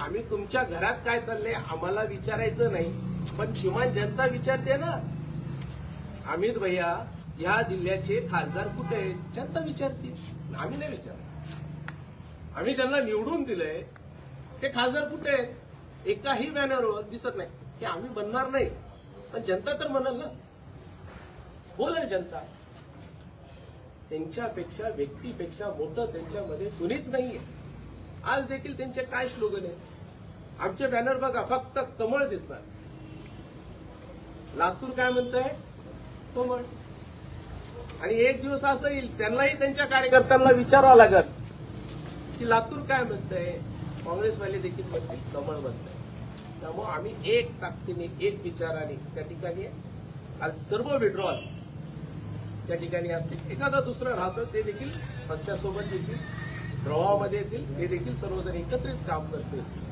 आम्ही तुमच्या घरात काय चाललंय आम्हाला विचारायचं नाही. पण किमान जनता विचारते ना. अमित भैया या जिल्ह्याचे खासदार कुठे आहेत? जनता विचारते आम्ही नाही विचार आम्ही ज्यांना निवडून दिलंय. ते खासदार कुठे आहेत? एकाही बॅनरवर दिसत नाही. की आम्ही बनणार नाही. पण जनता तर म्हणाल ना. बोल जनता. त्यांच्यापेक्षा व्यक्तीपेक्षा मोठं त्यांच्यामध्ये कुणीच नाहीये. आज देखील त्यांचे काय स्लोगन आहे आमचे बॅनर बघा फक्त कमळ दिसणार. लातूर काय म्हणतंय? कमळ. आणि एक दिवस असं येईल त्यांनाही त्यांच्या कार्यकर्त्यांना विचारावं लागत की लातूर काय म्हणतंय? काँग्रेसवाले देखील म्हणतील कमळ म्हणतंय. त्यामुळे आम्ही एक ताकदीने एक विचाराने त्या ठिकाणी आज सर्व विड्रॉल त्या ठिकाणी असतील. एखादा दुसरं राहतं ते देखील पक्षासोबत येतील प्रवाहामध्ये येतील ते देखील सर्वजण एकत्रित काम करतील.